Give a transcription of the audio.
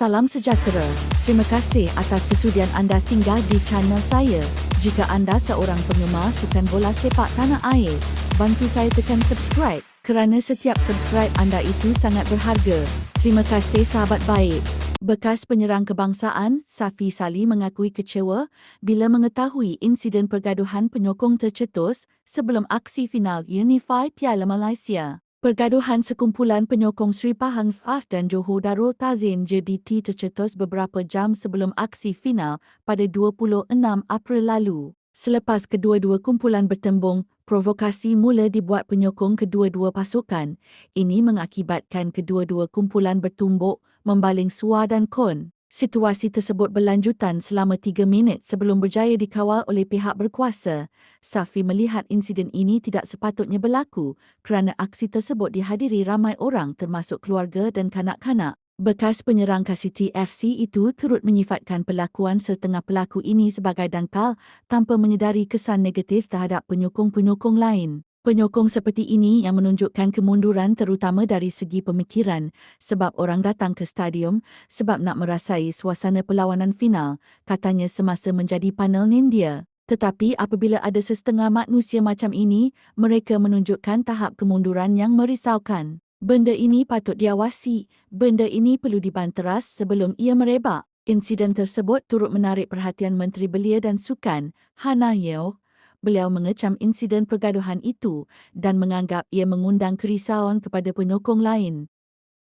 Salam sejahtera. Terima kasih atas kesudian anda singgah di channel saya. Jika anda seorang penggemar sukan bola sepak tanah air, bantu saya tekan subscribe kerana setiap subscribe anda itu sangat berharga. Terima kasih sahabat baik. Bekas penyerang kebangsaan, Safi Sali mengakui kecewa bila mengetahui insiden pergaduhan penyokong tercetus sebelum aksi final Unify Piala Malaysia. Pergaduhan sekumpulan penyokong Sri Pahang Faf dan Johor Darul Tazim JBT tercetus beberapa jam sebelum aksi final pada 26 April lalu. Selepas kedua-dua kumpulan bertembung, provokasi mula dibuat penyokong kedua-dua pasukan. Ini mengakibatkan kedua-dua kumpulan bertumbuk, membaling suar dan kon. Situasi tersebut berlanjutan selama tiga minit sebelum berjaya dikawal oleh pihak berkuasa. Safi melihat insiden ini tidak sepatutnya berlaku kerana aksi tersebut dihadiri ramai orang termasuk keluarga dan kanak-kanak. Bekas penyerang KCT FC itu turut menyifatkan pelakuan setengah pelaku ini sebagai dangkal tanpa menyedari kesan negatif terhadap penyokong-penyokong lain. Penyokong seperti ini yang menunjukkan kemunduran terutama dari segi pemikiran sebab orang datang ke stadium sebab nak merasai suasana perlawanan final, katanya semasa menjadi panel Nindia. Tetapi apabila ada setengah manusia macam ini, mereka menunjukkan tahap kemunduran yang merisaukan. Benda ini patut diawasi, benda ini perlu dibanteras sebelum ia merebak. Insiden tersebut turut menarik perhatian Menteri Belia dan Sukan, Hana Yeo, beliau mengecam insiden pergaduhan itu dan menganggap ia mengundang kerisauan kepada penyokong lain.